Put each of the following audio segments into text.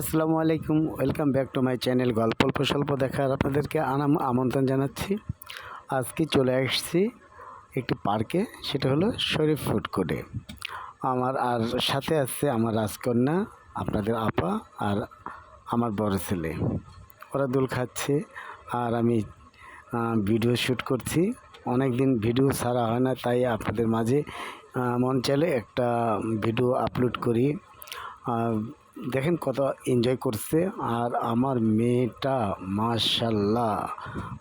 আসসালামু আলাইকুম, welcome back to my channel গল্প অল্প স্বল্প দেখার আপনাদেরকে আনাম আমন্ত্রণ জানাচ্ছি। আজকে চলে আসছি একটি পার্কে, সেটা হলো শরীফ ফুড কোর্টে। আমার আর সাথে আছে আমার রাজকন্যা, আপনাদের আপা আর আমার বড় ছেলে। ওরা দোল খাচ্ছে আর আমি ভিডিও শ্যুট করছি। অনেক দিন ভিডিও ছাড়া হয় না, তাই আপনাদের মাঝে মন চাইলে একটা ভিডিও আপলোড করি। দেখেন কত এনজয় করছে। আর আমার মেয়েটা, মাশাল্লাহ,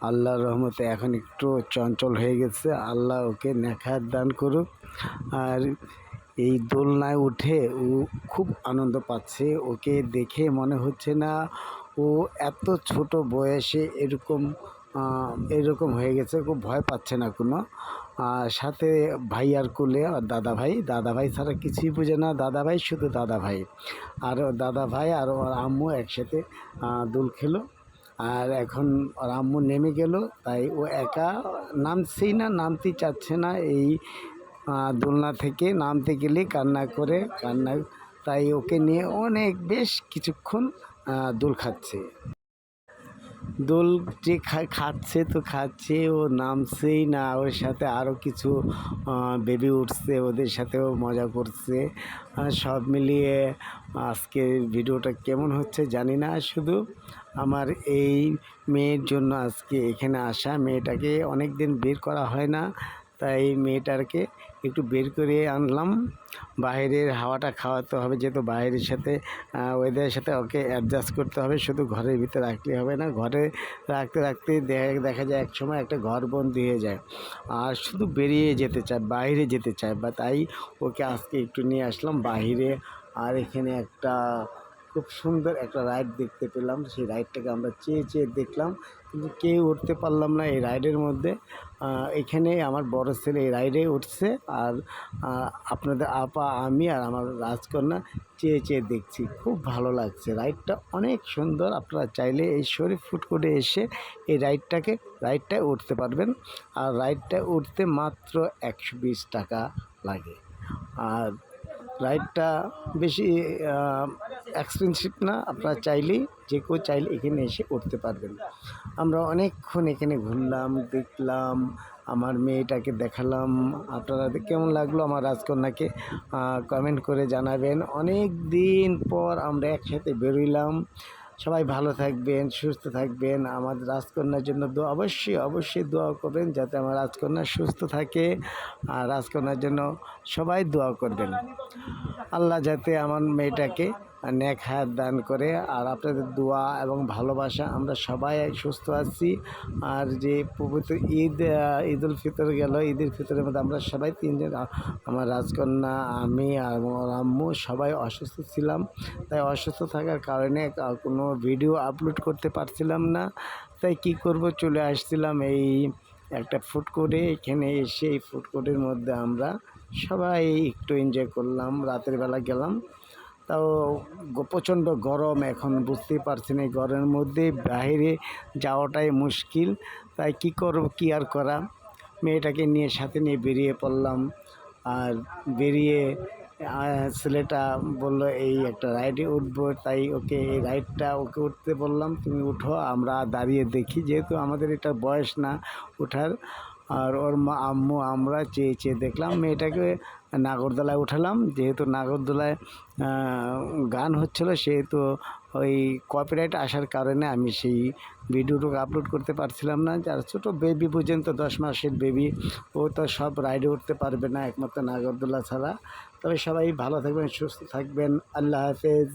আল্লাহর রহমতে এখন একটু চঞ্চল হয়ে গেছে। আল্লাহ ওকে নেখাত দান করুক। আর এই দোলনায় উঠে ও খুব আনন্দ পাচ্ছে। ওকে দেখে মনে হচ্ছে না ও এত ছোট বয়সে এরকম এরকম হয়ে গেছে, খুব ভয় পাচ্ছে না কোনো। আর সাথে ভাই আর কোলে, আর দাদা ভাই দাদা ভাই ছাড়া কিছুই বোঝে না দাদা ভাই শুধু দাদা ভাই আর দাদা ভাই আর ওর আম্মু একসাথে দোল খেলো। আর এখন ওর আম্মু নেমে গেল, তাই ও একা নামছেই না, নামতেই চাচ্ছে না এই দোলনা থেকে। নামতে গেলে কান্না করে, কান্না, তাই ওকে নিয়ে অনেক, বেশ কিছুক্ষণ দোল খাচ্ছে। দোল যে খাচ্ছে তো খাচ্ছে, ও নামছেই না। ওর সাথে আরও কিছু বেবি উঠছে, ওদের সাথেও মজা করছে। সব মিলিয়ে আজকে ভিডিওটা কেমন হচ্ছে জানি না, শুধু আমার এই মেয়ের জন্য আজকে এখানে আসা। মেয়েটাকে অনেক দিন বের করা হয় না। তাই মেয়েটাকে একটু বের করে আনলাম। বাইরের হাওয়াটা খাওয়াতে হবে যেহেতু বাইরের সাথে ওয়েদারের সাথে ওকে অ্যাডজাস্ট করতে হবে। শুধু ঘরের ভিতরে রাখলে হবে না, ঘরে রাখতে রাখতে দেখা দেখা যায় এক সময় একটা ঘর বন্দি হয়ে যায়। আর শুধু বেরিয়ে যেতে চায়, বাইরে যেতে চায় বা তাই ওকে আজকে একটু নিয়ে আসলাম। বাইরে আর এখানে একটা খুব সুন্দর একটা রাইড দেখতে পেলাম। সেই রাইডটাকে আমরা চেয়ে চেয়ে দেখলাম, কিন্তু কেউ উঠতে পারলাম না এই রাইডের মধ্যে। এখানে আমার বড় ছেলে এই রাইডে উঠছে আর আপনাদের আপা, আমি আর আমার রাজকন্যা চেয়ে চেয়ে দেখছি। খুব ভালো লাগছে। রাইডটা অনেক সুন্দর। আপনারা চাইলে এই শরীফ ফুড কোর্টে এসে এই রাইডটাকে রাইডটায় উঠতে পারবেন। আর রাইডটা উঠতে মাত্র একশো বিশ টাকা লাগে। আর রাইডটা বেশি এক্সপেন্সিভ না। আপনারা চাইলেই, যে কেউ চাইলে এখানে এসে করতে পারবেন। আমরা অনেকক্ষণ এখানে ঘুরলাম, দেখলাম, আমার মেয়েটাকে দেখালাম। আপনারা কেমন লাগল আমার রাজকন্যাকে কমেন্ট করে জানাবেন। অনেক দিন পর আমরা একসাথে বেরোইলাম। সবাই ভালো থাকবেন, সুস্থ থাকবেন। আমার রাজকন্যার জন্য দোয়া, অবশ্যই অবশ্যই দোয়া করবেন যাতে আমার রাজকন্যা সুস্থ থাকে। আর রাজকন্যার জন্য সবাই দোয়া করবেন। আল্লাহ যাতে আমার মেয়েটাকে নেক হায়াত দান করে। আর আপনাদের দোয়া এবং ভালোবাসা, আমরা সবাই সুস্থ আছি। আর যে পবিত্র ঈদ ঈদ উল ফিতর গেল, ঈদের ফিতরের মধ্যে আমরা সবাই তিনজন আমার রাজকন্যা, আমি আর আম্মু সবাই অসুস্থ ছিলাম। তাই অসুস্থ থাকার কারণে কোনো ভিডিও আপলোড করতে পারছিলাম না। তাই কি করব, চলে আসছিলাম এই একটা ফুড কোর্টে এখানে এসে এই ফুড কোর্টের মধ্যে আমরা সবাই একটু এনজয় করলাম। রাতের বেলা গেলাম। তাও প্রচণ্ড গরম, এখন বুঝতেই পারছি না গরমের মধ্যে বাইরে যাওয়াটাই মুশকিল। তাই কি করব, কি আর করা? মেয়েটাকে নিয়ে সাথে নিয়ে বেরিয়ে পড়লাম। আর বেরিয়ে ছেলেটা বলল, এই একটা রাইডে উঠবো। তাই ওকে এই রাইডটা ওকে উঠতে বললাম, তুমি উঠো, আমরা দাঁড়িয়ে দেখি। যেহেতু আমাদের এটা বয়স না ওঠার আর ওর মা, আম্মু, আমরা চেয়ে চেয়ে দেখলাম, মেয়েটাকে নাগরদোলায় উঠালাম। যেহেতু নাগরদোলায় গান হচ্ছিল, সেহেতু ওই কপিরাইট আসার কারণে আমি সেই ভিডিওটুকু আপলোড করতে পারছিলাম না। যার ছোটো বেবি পর্যন্ত, দশ মাসের বেবি ও তো সব রাইডে উঠতে পারবে না, একমাত্র নাগরদোলা ছাড়া। তবে সবাই ভালো থাকবেন, সুস্থ থাকবেন। আল্লাহ হাফেজ।